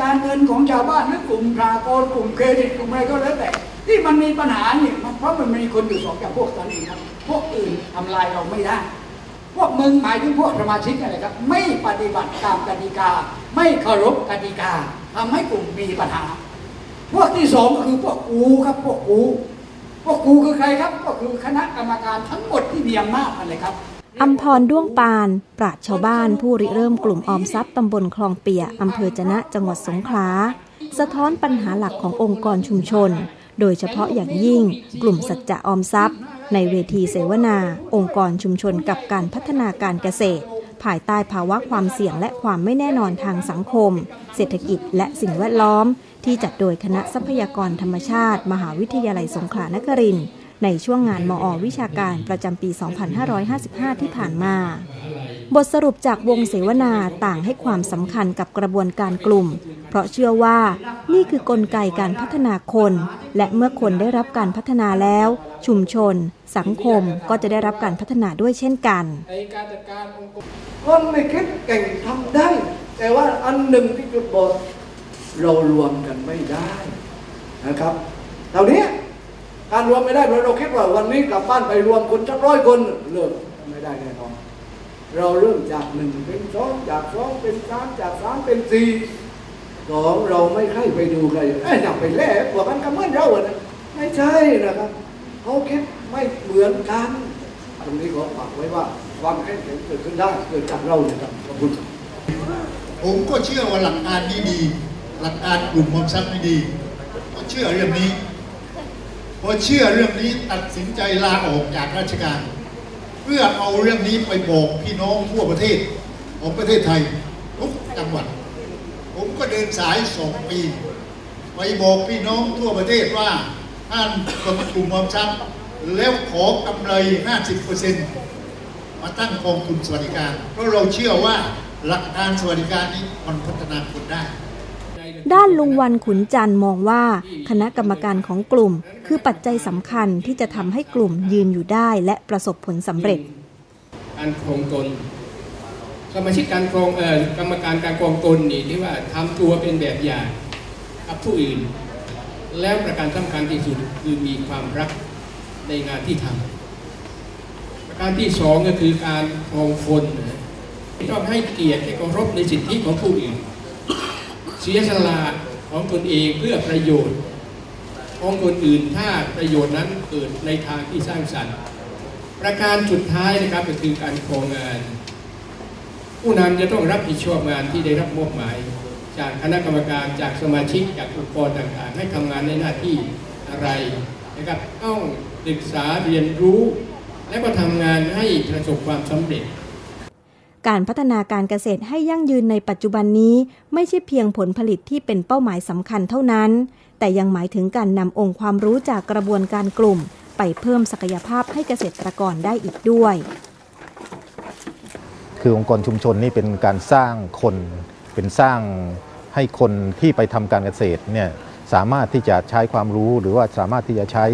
การเงินของชาวบ้านหรือกลุ่มสากลกลุ่มเครดิตกลุ่มอะไรก็แล้วแต่ ที่มันมีปัญหาเนี่ยเพราะมันมีคนอยู่สองจำพวกตอนนี้ครับ พวกอื่นทำลายเราไม่ได้ พวกมึงหมายถึงพวกสมาชิกอะไรครับ ไม่ปฏิบัติตามกติกา ไม่เคารพกติกาทำให้กลุ่มมีปัญหา พวกที่สองก็คือพวกกูครับพวกกูพวกกูคือใครครับ ก็คือคณะกรรมการทั้งหมดที่มีอำนาจอะไรครับ อัมพรด้วงปาน ปราชชาวบ้านผู้ริเริ่มกลุ่มออมทรัพย์ตำบลคลองเปียอำเภอจะนะจังหวัดสงขลา สะท้อนปัญหาหลักขององค์กรชุมชน โดยเฉพาะอย่างยิ่ง กลุ่มสัจจะออมทรัพย์ ในเวทีเสวนา องค์กรชุมชนกับการพัฒนาการเกษตร ภายใต้ภาวะความเสี่ยงและความไม่แน่นอนทางสังคม เศรษฐกิจและสิ่งแวดล้อม ที่จัดโดยคณะทรัพยากรธรรมชาติ มหาวิทยาลัยสงขลานครินทร์ ในช่วงงานมอวิชาการประจำปี 2555 ที่ผ่านมา บทสรุปจากวงเสวนาต่างให้ความสำคัญกับกระบวนการกลุ่ม เพราะเชื่อว่านี่คือกลไกการพัฒนาคน และเมื่อคนได้รับการพัฒนาแล้ว ชุมชน สังคมก็จะได้รับการพัฒนาด้วยเช่นกันการจัดการองค์กรคนไม่คิดเก่งทำได้ แต่ว่าอันหนึ่งที่จุดบอดเรารวมกันไม่ได้นะครับเหล่านี้ การรวมไม่ได้เพราะเราคิดว่าวันนี้กลับบ้านไปรวมคนสักร้อยคนเลิกไม่ได้แน่นอนเราเริ่มจากหนึ่งเป็นสองจากสองเป็นสามจากสามเป็นสี่สองเราไม่ใครไปดูใครเอ้ยอยากไปแลกกว่ามันก็เหมือนเราอะนะไม่ใช่นะครับเขาคิดไม่เหมือนกันตรงนี้ขอฝากไว้ว่าความแข็งแกร่งเกิดขึ้นได้เกิดจากเราเนี่ยครับขอบคุณผมก็เชื่อว่าหลักการนี้ดีหลักการกลุ่มความทรัพย์นี้ดีก็เชื่อเรื่องนี้ พอเชื่อเรื่องนี้ตัดสินใจลาออกจากราชการ เพื่อเอาเรื่องนี้ไปบอกพี่น้องทั่วประเทศของประเทศไทยทุกจังหวัด ผมก็เดินสายสองปี ไปบอกพี่น้องทั่วประเทศว่าท่านกลุ่มความทรัพย์แล้วขอกำไร 50%มาตั้งกองทุนสวัสดิการ เพราะเราเชื่อว่าหลักการสวัสดิการนี้มันพัฒนาคนได้ ด้านลุงวันขุนจันทร์มองว่า คณะกรรมการของกลุ่ม คือปัจจัยสำคัญที่จะทำให้กลุ่มยืนอยู่ได้และประสบผลสำเร็จ การโครงตนสมาชิกการโครงเอ่อกรรมการการโครงตนนี่ที่ว่าทำตัวเป็นแบบอย่างกับผู้อื่น แล้วประการสำคัญที่สุดคือมีความรักในงานที่ทำประการที่สองก็คือการครองคนต้องให้เกียรติให้เคารพในสิทธิของผู้อื่น สียสละของตนเองเพื่อประโยชน์ของคนอื่นถ้าประโยชน์นั้นเกิดในทางที่สร้างสรรค์ ประการสุดท้ายนะครับก็คือการโครงงาน ผู้นำจะต้องรับผิดชอบงานที่ได้รับมอบหมาย จากคณะกรรมการจากสมาชิกจากองค์กรต่างๆ ให้ทำงานในหน้าที่อะไรนะครับต้องศึกษาเรียนรู้ และก็ทำงานให้ประสบความสำเร็จ การพัฒนาการเกษตรให้ยั่งยืนในปัจจุบันนี้ ไม่ใช่เพียงผลผลิตที่เป็นเป้าหมายสำคัญเท่านั้น แต่ยังหมายถึงการนำองค์ความรู้จากกระบวนการกลุ่ม ไปเพิ่มศักยภาพให้เกษตรกรได้อีกด้วย คือองค์กรชุมชนนี่เป็นการสร้างคนเป็นสร้างให้คนที่ไปทำการเกษตรเนี่ยสามารถที่จะใช้ความรู้หรือว่าสามารถที่จะใช้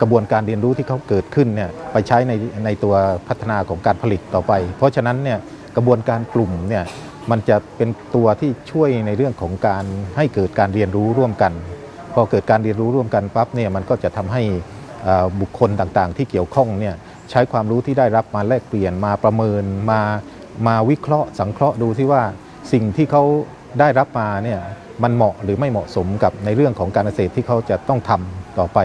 กระบวนการเรียนรู้ที่เขาเกิดขึ้นเนี่ยไปใช้ในในตัวพัฒนาของการผลิตต่อไป เพราะฉะนั้นเนี่ยกระบวนการกลุ่มเนี่ยมันจะเป็นตัวที่ช่วยในเรื่องของการให้เกิดการเรียนรู้ร่วมกัน พอเกิดการเรียนรู้ร่วมกันปั๊บเนี่ยมันก็จะทำให้บุคคลต่างๆ ที่เกี่ยวข้องเนี่ยใช้ความรู้ที่ได้รับมาแลกเปลี่ยนมาประเมินมามาวิเคราะห์ สังเคราะห์ดูที่ว่าสิ่งที่เขาได้รับมาเนี่ยมันเหมาะหรือไม่เหมาะสมกับในเรื่องของการเกษตรที่เขาจะต้องทำต่อไป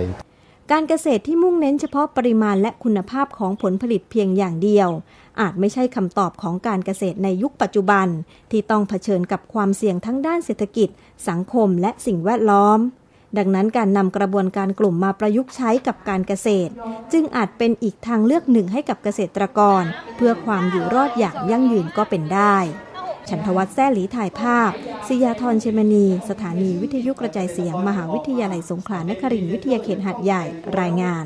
การเกษตรที่มุ่งเน้นเฉพาะปริมาณและคุณภาพของผลผลิตเพียงอย่างเดียว อาจไม่ใช่คำตอบของการเกษตรในยุคปัจจุบัน ที่ต้องเผชิญกับความเสี่ยงทั้งด้านเศรษฐกิจ สังคมและสิ่งแวดล้อม ดังนั้นการนำกระบวนการกลุ่มมาประยุกต์ใช้กับการเกษตร จึงอาจเป็นอีกทางเลือกหนึ่งให้กับเกษตรกร เพื่อความอยู่รอดอย่างยั่งยืนก็เป็นได้ ฉันทวัฒน์แซ่หลีถ่ายภาพศิยาธรเชมนี สถานีวิทยุกระจายเสียง มหาวิทยาลัยสงขลานครินทร์วิทยาเขตหัดใหญ่รายงาน